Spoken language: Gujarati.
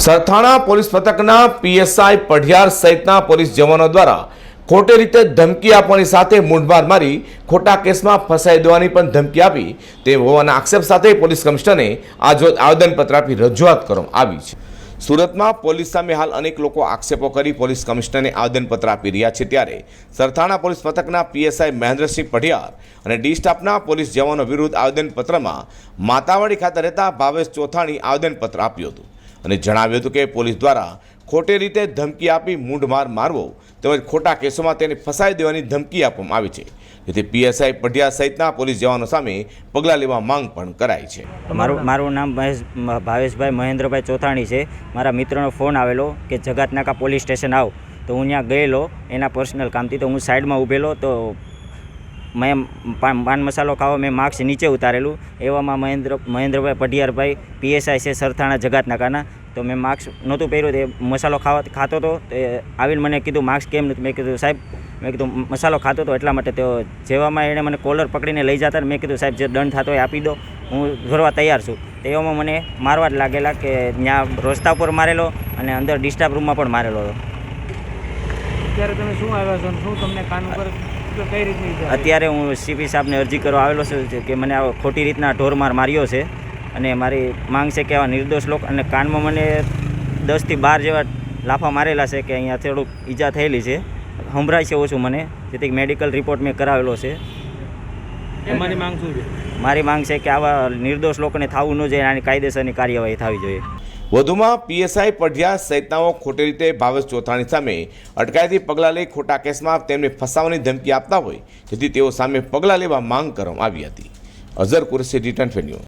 સરથાણા પોલીસ મથકના પીએસઆઈ પઢિયાર સહિતના પોલીસ જવાનો દ્વારા ખોટી રીતે ધમકી આપવાની સાથે મૂંઢમાર મારી ખોટા કેસમાં ફસાઈ દેવાની પણ ધમકી આપી તે હોવાના આક્ષેપ સાથે પોલીસ કમિશનરને આજ આવેદનપત્ર આપી રજૂઆત કરવામાં આવી છે. સુરતમાં પોલીસ સામે હાલ અનેક લોકો આક્ષેપો કરી પોલીસ કમિશનરને આવેદનપત્ર આપી રહ્યા છે ત્યારે સરથાણા પોલીસ મથકના પીએસઆઈ મહેન્દ્રસિંહ પઢિયાર અને ડી સ્ટાફના પોલીસ જવાનો વિરુદ્ધ આવેદનપત્રમાં માતાવાડી ખાતે રહેતા ભાવેશ ચોથાણી આવેદનપત્ર આપ્યું હતું. અને જણાવ્યું હતું કે પોલીસ દ્વારા ખોટી રીતે ધમકી આપી મૂંઢમાર મારવો તેમજ ખોટા કેસોમાં તેને ફસાઈ દેવાની ધમકી આપવામાં આવી છે. જેથી પીએસઆઈ પઢિયા સહિતના પોલીસ જવાનો સામે પગલાં લેવા માંગ પણ કરાઈ છે. મારું મારું નામ મહેશ ભાવેશભાઈ મહેન્દ્રભાઈ ચોથાણી છે. મારા મિત્રનો ફોન આવેલો કે જગાતનાકા પોલીસ સ્ટેશન આવ. તો હું ત્યાં ગયેલો, એના પર્સનલ કામથી. તો હું સાઈડમાં ઊભેલો, તો મેં પાન પાન મસાલો ખાવો મેં માર્ક્સ નીચે ઉતારેલું. એવામાં મહેન્દ્ર, મહેન્દ્રભાઈ પઢિયારભાઈ પીએસઆઈ છે સરથાણા જગાતનાકાના તો મેં માર્ક્સ નહોતું પહેર્યું તે મસાલો ખાવા, ખાતો હતો તો આવીને મને કીધું માર્ક્સ કેમ નથી મેં કીધું, સાહેબ, મેં કીધું મસાલો ખાતો હતો એટલા માટે તો જેવામાં એણે મને કોલર પકડીને લઈ જતા મેં કીધું, સાહેબ, જે દંડ થતો હોય આપી દો, હું ભરવા તૈયાર છું. તેવામાં મને મારવા જ લાગેલા કે ત્યાં રસ્તા ઉપર મારેલો અને અંદર ડિસ્ટર્બ રૂમમાં પણ મારેલો હતો. અત્યારે તમે શું આવ્યા છો શું તમને કાન ઉપર કઈ રીતની અત્યારે હું સીપી સાહેબને અરજી કરવા આવેલો છું કે મને આ ખોટી રીતના ઢોરમાર માર્યો છે અને મારી માંગ છે કે આવા નિર્દોષ લોકો અને કાનમાં મને દસથી બાર જેવા લાફા મારેલા છે કે અહીંયા થોડુંક ઈજા થયેલી છે. સંભળાય છે ઓછું મને. જેથી મેડિકલ રિપોર્ટ મેં કરાવેલો છે. તમારી માંગ શું છે? મારી માંગ છે કે આવા નિર્દોષ લોકોને થવું ન જોઈએ આની કાયદેસરની કાર્યવાહી થવી જોઈએ. વધુમાં પીએસઆઈ પઢિયા સહિતનાઓ ખોટી રીતે ભાવેશ ચોથાણી સામે અટકાયતી પગલાં લઈ ખોટા કેસમાં તેમને ફસાવાની ધમકી આપતા હોય, જેથી તેઓ સામે પગલાં લેવા માંગ કરવામાં આવી હતી. અઝર કુરેશી રિટર્ન ફેન્યુ